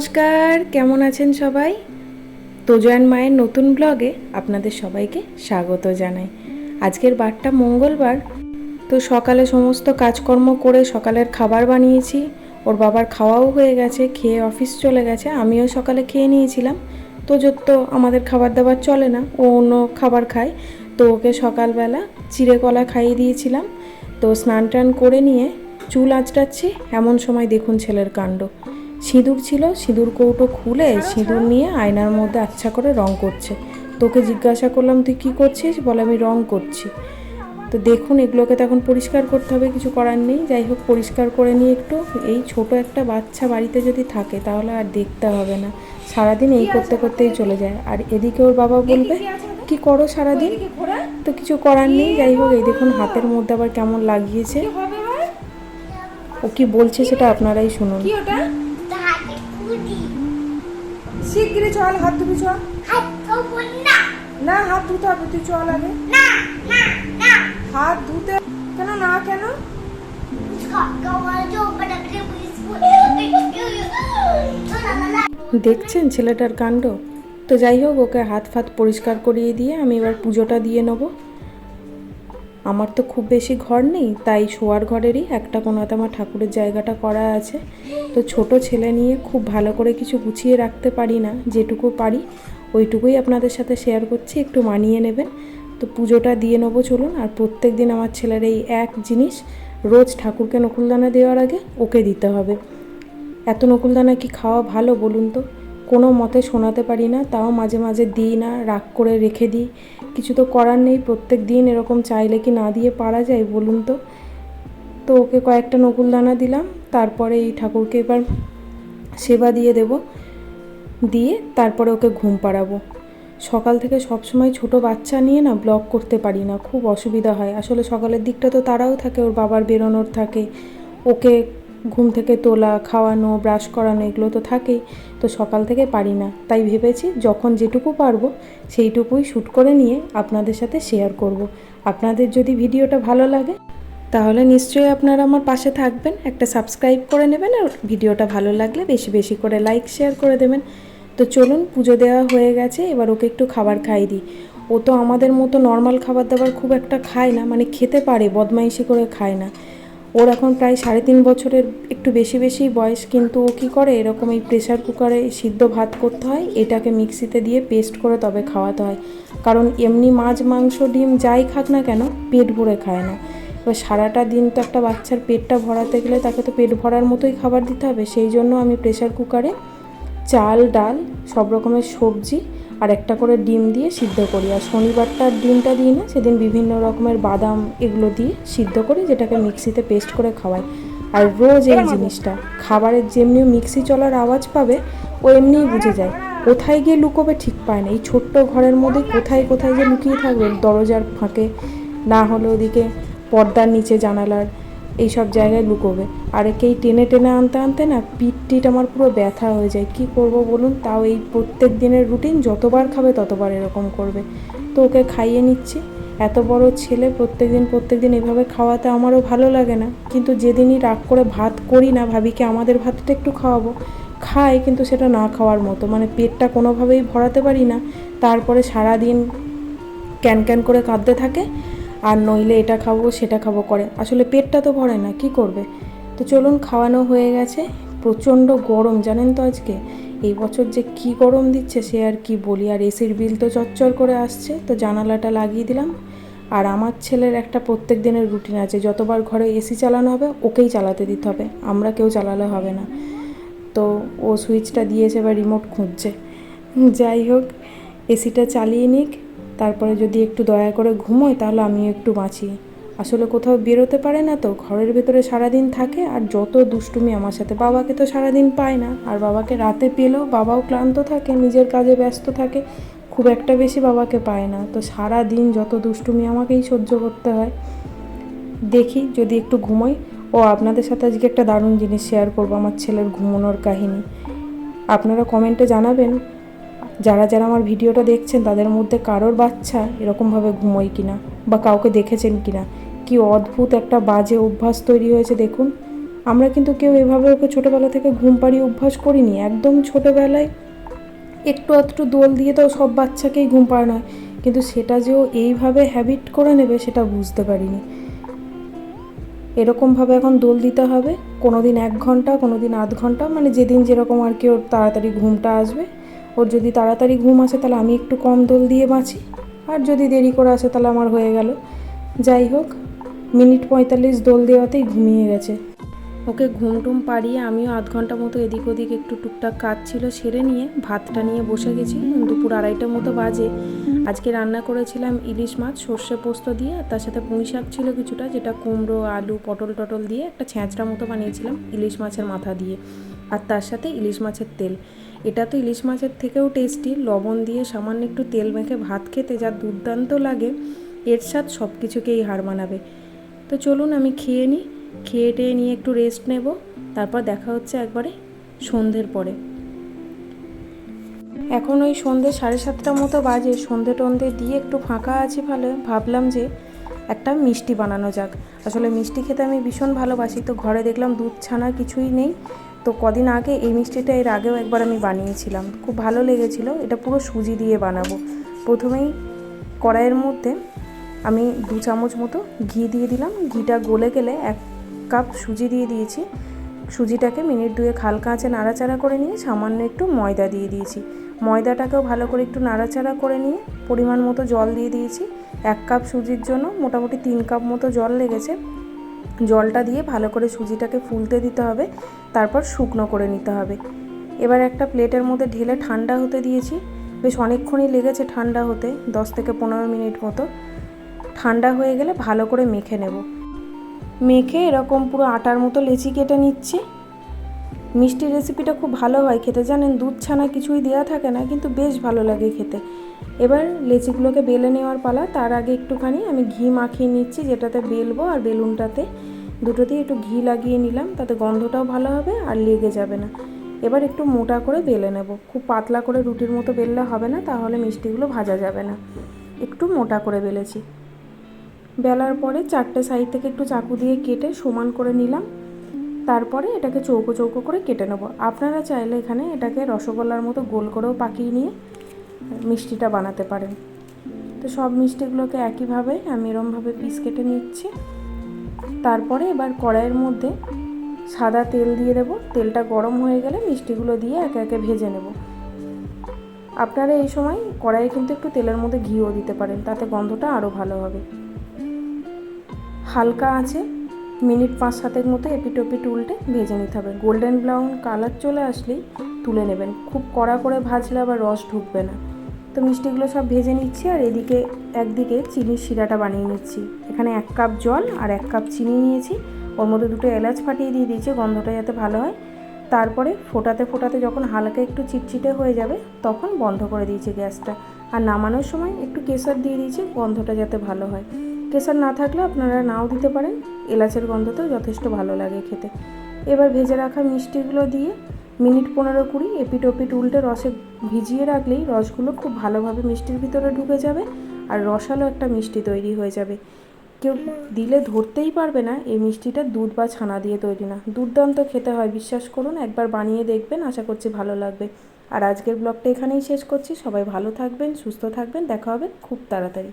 নমস্কার, কেমন আছেন সবাই? তোজয়ান মায়ের নতুন ব্লগে আপনাদের সবাইকে স্বাগত জানাই। আজকের বারটা মঙ্গলবার, তো সকালে সমস্ত কাজকর্ম করে সকালের খাবার বানিয়েছি। ওর বাবার খাওয়াও হয়ে গেছে, খেয়ে অফিস চলে গেছে, আমিও সকালে খেয়ে নিয়েছিলাম। তো তো আমাদের খাবার দাবার চলে না, ও অন্য খাবার খায়। তো ওকে সকালবেলা চিড়ে কলা খাইয়ে দিয়েছিলাম। তো স্নান টান করে নিয়ে চুল আঁচড়াচ্ছি, এমন সময় দেখুন ছেলের কাণ্ড। সিঁদুর ছিল সিঁদুর কৌটো খুলে সিঁদুর নিয়ে আয়নার মধ্যে আচ্ছা করে রং করছে। তোকে জিজ্ঞাসা করলাম তুই কি করছিস? বলে আমি রং করছি। তো দেখুন এগুলোকে তো এখন পরিষ্কার করতে হবে কিছু করার নেই। যাই হোক পরিষ্কার করে নিয়ে একটু এই ছোট একটা বাচ্চা বাড়িতে যদি থাকে তাহলে আর দেখতে হবে না। সারাদিন এই করতে করতেই চলে যায়। আর এদিকে ওর বাবা বলবে কি করো সারাদিন? তো কিছু করার নেই। যাই হোক এই দেখুন হাতের মধ্যে আবার কেমন লাগিয়েছে। ও কি বলছে সেটা আপনারাই শুনুন। শিগগিরি চল হাত ধুবি চল। না হাত ধুতে হবে তুই চল আগে। হাত ধুতে কেন না কেন? দেখছেন ছেলেটার কাণ্ড? তো যাই হোক ওকে হাত ফাত পরিষ্কার করিয়ে দিয়ে আমি এবার পুজোটা দিয়ে নেব। আমার তো খুব বেশি ঘর নেই, তাই শোয়ার ঘরেরই একটা কোনাতে আমার ঠাকুরের জায়গাটা করা আছে। তো ছোট ছেলে নিয়ে খুব ভালো করে কিছু গুছিয়ে রাখতে পারি না, যেটুকু পারি ওইটুকুই আপনাদের সাথে শেয়ার করছি, একটু মানিয়ে নেবেন। তো পুজোটা দিয়ে নেব চলুন, আর প্রত্যেক দিন আমার ছেলের এই এক জিনিস, রোজ ঠাকুরকে নকুলদানা দেওয়ার আগে ওকে দিতে হবে। এত নকুলদানা কি খাওয়া ভালো বলুন তো? কোনো মতে শোনাতে পারি না, তাও মাঝে মাঝে দিই না, রাগ করে রেখে দিই। কিছু তো করার নেই, প্রত্যেক দিন এরকম চাইলে কি না দিয়ে পারা যায় বলুন তো? তো ওকে কয়েকটা নকুল দানা দিলাম, তারপরে এই ঠাকুরকে এবার সেবা দিয়ে দেব। দিয়ে তারপরে ওকে ঘুম পাড়াবো। সকাল থেকে সব সময় ছোট বাচ্চা নিয়ে না ব্লগ করতে পারি না, খুব অসুবিধা হয়। আসলে সকালের দিকটা তো তারাও থাকে, ওর বাবার বেরোনোর থাকে। ওকে ঘুম থেকে তোলা, খাওয়ানো ব্রাশ করানো এগুলো তো থাকেই, তো সকাল থেকে পারি না। তাই ভেবেছি যখন যেটুকু পারব সেইটুকুই শ্যুট করে নিয়ে আপনাদের সাথে শেয়ার করব। আপনাদের যদি ভিডিওটা ভালো লাগে, তাহলে নিশ্চয়ই আপনারা আমার পাশে থাকবেন, একটা সাবস্ক্রাইব করে নেবেন আর ভিডিওটা ভালো লাগলে বেশি বেশি করে লাইক শেয়ার করে দেবেন। তো চলুন, পুজো দেওয়া হয়ে গেছে, এবার ওকে একটু খাবার খাই দিই। ও তো আমাদের মতো নর্মাল খাবার দাবার খুব একটা খায় না মানে খেতে পারে, বদমাইশি করে খায় না। ওর এখন প্রায় সাড়ে তিন বছরের একটু বেশি বেশি বয়স, কিন্তু ও কী করে? এরকম এই প্রেশার কুকারে সিদ্ধ ভাত করতে হয়, এটাকে মিক্সিতে দিয়ে পেস্ট করে তবে খাওয়াতে হয়। কারণ এমনি মাছ, মাংস, ডিম যাই খাক না কেন, পেট ভরে খায় না। এবার সারাটা দিন তো একটা বাচ্চার পেটটা ভরাতে গেলে তাকে তো পেট ভরার মতোই খাবার দিতে হবে। সেই জন্য আমি প্রেশার কুকারে চাল, ডাল, সব রকমের সবজি আর একটা করে ডিম দিয়ে সিদ্ধ করি। আর শনিবারটা ডিমটা দিই না, সেদিন বিভিন্ন রকমের বাদাম এগুলো দিয়ে সিদ্ধ করি, যেটাকে মিক্সিতে পেস্ট করে খাওয়াই। আর রোজ এই জিনিসটা, খাবারের যেমনি মিক্সি চলার আওয়াজ পাবে ও এমনিই বুঝে যায়। কোথায় গিয়ে লুকোবে ঠিক পায় না। এই ছোট্ট ঘরের মধ্যে কোথায় কোথায় যে লুকিয়ে থাকবে, দরজার ফাঁকে, না হলে ওদিকে পর্দার নিচে জানালার এই সব জায়গায় লুকোবে। আর একেই টেনে টেনে আনতে আনতে না পিঠ টিট আমার পুরো ব্যথা হয়ে যায়। কি করব বলুন? তাও এই প্রত্যেক দিনের রুটিন যতবার খাবে ততবার এরকম করবে। তো ওকে খাইয়ে নিচ্ছি। এত বড় ছেলে প্রত্যেক দিন প্রত্যেক দিন এভাবে খাওয়াতে আমারও ভালো লাগে না। কিন্তু যেদিনই রাগ করে ভাত করি না ভাবি কি আমাদের ভাতটা একটু খাওয়াবো। খায় কিন্তু সেটা না খাওয়ার মতো। মানে পেটটা কোনোভাবেই ভরাতে পারি না। তারপরে সারাদিন ক্যান ক্যান করে কাঁদতে থাকে। আর নইলে এটা খাব, সেটা খাব করে। আসলে পেটটা তো ভরে না, কি করবে? তো চলুন, খাওয়ানো হয়ে গেছে। প্রচণ্ড গরম, জানেন তো আজকে? এই বছর যে কি গরম দিচ্ছে, সে আর কি বলি। আর এসির বিল তো চচ্চর করে আসছে, তো জানালাটা লাগিয়ে দিলাম। আর আমার ছেলের একটা প্রত্যেক দিনের রুটিন আছে, যতবার ঘরে এসি চালানো হবে, ওকেই চালাতে দিতে হবে। আমরা কেউ চালালে হবে না। তো ও সুইচটা দিয়েছে বা রিমোট খুঁজছে। যাই হোক, এসিটা চালিয়ে নিক। তারপরে যদি একটু দয়া করে ঘুমোয়, তাহলে আমিও একটু বাঁচি। আসলে কোথাও বেরোতে পারে না তো, ঘরের ভেতরে সারাদিন থাকে, আর যত দুষ্টুমি আমার সাথে, বাবাকে তো সারাদিন পায় না। আর বাবাকে রাতে পেলেও বাবাও ক্লান্ত থাকে, নিজের কাজে ব্যস্ত থাকে, খুব একটা বেশি বাবাকে পায় না। তো সারা দিন যত দুষ্টুমি আমাকেই সহ্য করতে হয়। দেখি যদি একটু ঘুমোই। ও, আপনাদের সাথে আজকে একটা দারুণ জিনিস শেয়ার করব, আমার ছেলের ঘুমানোর কাহিনী। আপনারা কমেন্টে জানাবেন যারা যারা আমার ভিডিওটা দেখছেন, তাদের মধ্যে কারোর বাচ্চা এরকমভাবে ঘুমোয় কিনা বা কাউকে দেখেছেন কিনা? কি অদ্ভুত একটা বাজে অভ্যাস তৈরি হয়েছে দেখুন। আমরা কিন্তু কেউ এভাবে ওকে ছোটোবেলা থেকে ঘুম পাড়িয়ে অভ্যাস করিনি। একদম ছোটোবেলায় একটু আধটু দোল দিয়ে তো সব বাচ্চাকেই ঘুম পাড়ানো হয়। কিন্তু সেটা যে ও এইভাবে হ্যাবিট করে নেবে, সেটা বুঝতে পারিনি। এরকমভাবে এখন দোল দিতে হবে। কোনো দিন এক ঘণ্টা কোনো দিন আধ ঘণ্টা মানে যেদিন যেরকম আর কি ওর তাড়াতাড়ি ঘুমটা আসবে ওর যদি তাড়াতাড়ি ঘুম আসে তাহলে আমি একটু কম দোল দিয়ে বাঁচি। আর যদি দেরি করে আসে তাহলে আমার হয়ে গেল। যাই হোক, মিনিট পঁয়তাল্লিশ দোল দেওয়াতেই ঘুমিয়ে গেছে। ওকে ঘুম টুম পাড়িয়ে আমিও আধ ঘণ্টা মতো এদিক ওদিক একটু টুকটাক কাজ ছিল সেরে নিয়ে ভাতটা নিয়ে বসে গেছি। দুপুর আড়াইটার মতো বাজে। আজকে রান্না করেছিলাম ইলিশ মাছ, সর্ষে পোস্ত দিয়ে, আর তার সাথে পুঁই শাক ছিল কিছুটা, যেটা কুমড়ো, আলু, পটল টটল দিয়ে একটা ছ্যাঁচড়া মতো বানিয়েছিলাম ইলিশ মাছের মাথা দিয়ে। আর তার সাথে ইলিশ মাছের তেল। এটা তো ইলিশ মাছের থেকেও টেস্টি লবণ দিয়ে সামান্য একটু তেল মেখে ভাত খেতে যা দুর্দান্ত লাগে, এর স্বাদ সব কিছুকেই হার মানাবে। তো চলুন আমি খেয়ে নিই খেয়ে টেয়ে নিয়ে একটু রেস্ট নেব, তারপর দেখা হচ্ছে একবারে সন্ধ্যের পরে। এখন ওই সন্ধ্যে সাড়ে সাতটার মতো বাজে, সন্ধে টন্ধে দিয়ে একটু ফাঁকা আছি ভালো। ভাবলাম যে একটা মিষ্টি বানানো যাক। আসলে মিষ্টি খেতে আমি ভীষণ ভালোবাসি, তো ঘরে দেখলাম দুধ ছানা কিছুই নেই। তো কদিন আগে এই মিষ্টিটা এর আগেও একবার আমি বানিয়েছিলাম। খুব ভালো লেগেছিল। এটা পুরো সুজি দিয়ে বানাবো। প্রথমেই কড়াইয়ের মধ্যে আমি দু চামচ মতো ঘি দিয়ে দিলাম। ঘিটা গলে গেলে এক কাপ সুজি দিয়ে দিয়েছি। সুজিটাকে মিনিট দুয়ে হালকা আঁচে নাড়াচাড়া করে নিয়ে সামান্য একটু ময়দা দিয়ে দিয়েছি। ময়দাটাকেও ভালো করে একটু নাড়াচাড়া করে নিয়ে পরিমাণ মতো জল দিয়ে দিয়েছি। এক কাপ সুজির জন্য মোটামুটি তিন কাপ মতো জল লেগেছে। জলটা দিয়ে ভালো করে সুজিটাকে ফুলতে দিতে হবে, তারপর শুকনো করে নিতে হবে। এবার একটা প্লেটের মধ্যে ঢেলে ঠান্ডা হতে দিয়েছি। বেশ অনেকক্ষণই লেগেছে ঠান্ডা হতে, দশ থেকে পনেরো মিনিট মতো। ঠান্ডা হয়ে গেলে ভালো করে মেখে নেব। মেখে এরকম পুরো আটার মতো লেচি কেটে নিচ্ছি। মিষ্টির রেসিপিটা খুব ভালো হয় খেতে। জানেন, দুধ ছানা কিছুই দেওয়া থাকে না, কিন্তু বেশ ভালো লাগে খেতে। এবার লেচিগুলোকে বেলে নেওয়ার পালা, তার আগে একটুখানি আমি ঘি মাখিয়ে নিচ্ছি, যেটাতে বেলবো আর বেলুনটাতে। দুটোতেই একটু ঘি লাগিয়ে নিলাম, তাতে গন্ধটাও ভালো হবে আর লেগে যাবে না। এবার একটু মোটা করে বেলে নেব। খুব পাতলা করে রুটির মতো বেললে হবে না, তাহলে মিষ্টিগুলো ভাজা যাবে না। একটু মোটা করে বেলেছি। বেলার পরে চারটে সাইড থেকে একটু চাকু দিয়ে কেটে সমান করে নিলাম। তারপরে এটাকে চৌকো চৌকো করে কেটে নেব। আপনারা চাইলে এখানে এটাকে রসগোল্লার মতো গোল করেও পাকিয়ে নিয়ে মিষ্টিটা বানাতে পারেন। তো সব মিষ্টিগুলোকে একইভাবে আমি এরমভাবে পিস কেটে নিচ্ছি। তারপরে এবার কড়াইয়ের মধ্যে সাদা তেল দিয়ে দেবো। তেলটা গরম হয়ে গেলে মিষ্টিগুলো দিয়ে একে একে ভেজে নেব। আপনারা এই সময় কড়াইয়ে কিন্তু একটু তেলের মধ্যে ঘিও দিতে পারেন, তাতে গন্ধটা আরও ভালো হবে। হালকা আছে মিনিট পাঁচ সাতের মতো এপিটোপিট উল্টে ভেজে নিতে হবে। গোল্ডেন ব্রাউন কালার চলে আসলেই তুলে নেবেন। খুব কড়া করে ভাজলে আবার রস ঢুকবে না। তো মিষ্টিগুলো সব ভেজে নিচ্ছি আর এদিকে একদিকে চিনির শিরাটা বানিয়ে নিচ্ছি। এখানে এক কাপ জল আর এক কাপ চিনি নিয়েছি। ওর মধ্যে দুটো এলাচ ফাটিয়ে দিয়ে দিয়েছি, গন্ধটা যাতে ভালো হয়। তারপরে ফোটাতে ফোটাতে যখন হালকা একটু চিটচিটে হয়ে যাবে, তখন বন্ধ করে দিয়েছি গ্যাসটা। আর নামানোর সময় একটু কেশর দিয়ে দিয়েছি, গন্ধটা যাতে ভালো হয়। কেশর না থাকলে আপনারা নাও দিতে পারেন। এলাচের গন্ধতেও যথেষ্ট ভালো লাগে খেতে। এবার ভেজে রাখা মিষ্টিগুলো দিয়ে মিনিট পনেরো কুড়ি এপিট ওপিট উল্টে রসে ভিজিয়ে রাখলেই রসগুলো খুব ভালোভাবে মিষ্টির ভিতরে ঢুকে যাবে আর রসালো একটা মিষ্টি তৈরি হয়ে যাবে। কেউ দিলে ধরতেই পারবে না, এই মিষ্টিটা দুধ বা ছানা দিয়ে তৈরি না। দুর্দান্ত খেতে হয়, বিশ্বাস করুন, একবার বানিয়ে দেখবেন, আশা করছি ভালো লাগবে। আর আজকের ব্লগটা এখানেই শেষ করছি, সবাই ভালো থাকবেন, সুস্থ থাকবেন, দেখা হবে খুব তাড়াতাড়ি।